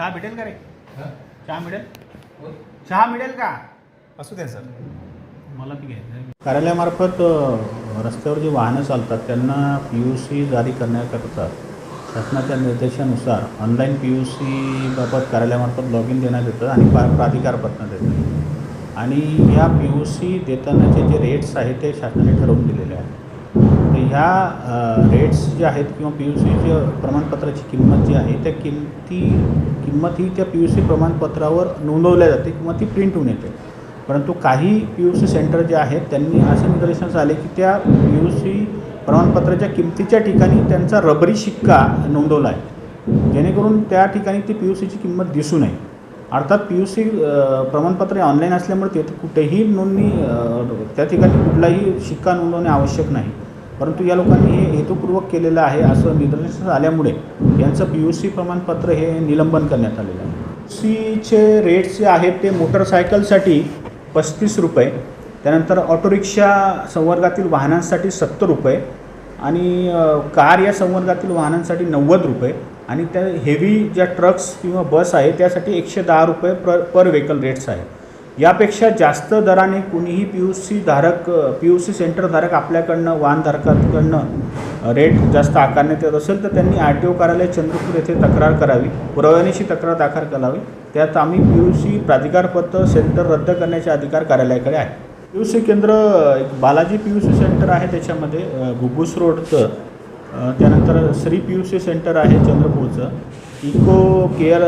चहा भेटेल का रे? चहा मिळेल? चहा मिळेल का? असू द्या सर. मला ती घ्यायचं कार्यालयामार्फत अ, रस्त्यावर जी वाहनं चालतात त्यांना पी यू सी जारी करण्याकरता शासनाच्या निर्देशानुसार ऑनलाईन पी यू सीबाबत कार्यालयामार्फत लॉग इन देण्यात येतं आणि पा प्राधिकारपत्र देतं. आणि ह्या पी यू सी देतानाचे जे रेट्स आहेत ते शासनाने ठरवून दिलेले आहेत. तर ह्या रेट्स जे आहेत किंवा पी यू सीच्या प्रमाणपत्राची किंमत जी आहे त्या किमती किंमत ही त्या पी यू सी प्रमाणपत्रावर नोंदवल्या जाते किंवा ती प्रिंट होऊन येते. परंतु काही पी यू सी सेंटर जे आहेत त्यांनी असे निदर्शनास आले की त्या पी यू सी प्रमाणपत्राच्या किमतीच्या ठिकाणी त्यांचा रबरी शिक्का नोंदवला आहे. जेणेकरून त्या ठिकाणी ती पी यू सीची किंमत दिसू नये. अर्थात पी यू सी प्रमाणपत्र ऑनलाईन असल्यामुळे ते कुठेही नोंदणी त्या ठिकाणी कुठलाही शिक्का नोंदवणे आवश्यक नाही. परंतु या लोकांनी हे हेतुपूर्वक केलेलं आहे असं निदर्शनास आल्यामुळे यांचं पी यू सी प्रमाणपत्र हे निलंबन करण्यात आलेलं आहे. सीचे रेट्स जे आहेत ते मोटरसायकलसाठी पस्तीस रुपये त्यानंतर ऑटोरिक्षा संवर्गातील वाहनांसाठी सत्तर रुपये आणि कार या संवर्गातील वाहनांसाठी नव्वद रुपये आणि त्या हेवी ज्या ट्रक्स किंवा बस आहे त्यासाठी एकशे दहा रुपये पर पर व्हेकल रेट्स आहे. यापेक्षा जास्त दराने कुणीही पी यू सी धारक पी यू सी सेंटरधारक आपल्याकडनं वाहनधारकाकडनं रेट जास्त आकारण्यात येत असेल तर त्यांनी आर टी ओ कार्यालय चंद्रपूर येथे तक्रार करावी. पुराव्यानिशी तक्रार दाखल करावी. त्यात आम्ही पी यू सी प्राधिकारपत्र सेंटर रद्द करण्याचे अधिकार कार्यालयाकडे आहे. पी यू सी केंद्र एक Balaji P U C centre आहे त्याच्यामध्ये घुबूस रोडचं त्यानंतर Shri P U C centre आहे चंद्रपूरचं. Eco Care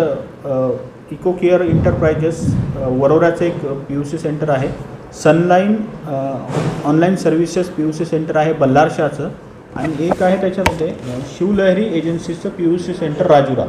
Eco Care Enterprises वरोऱ्याचं वरोराचं एक पी यू सी सेंटर आहे. Sunline online services P U C centre आहे बल्लारशाचं आणि एक आहे त्याच्यामध्ये Shivlahari एजन्सीचं P U C centre Rajura.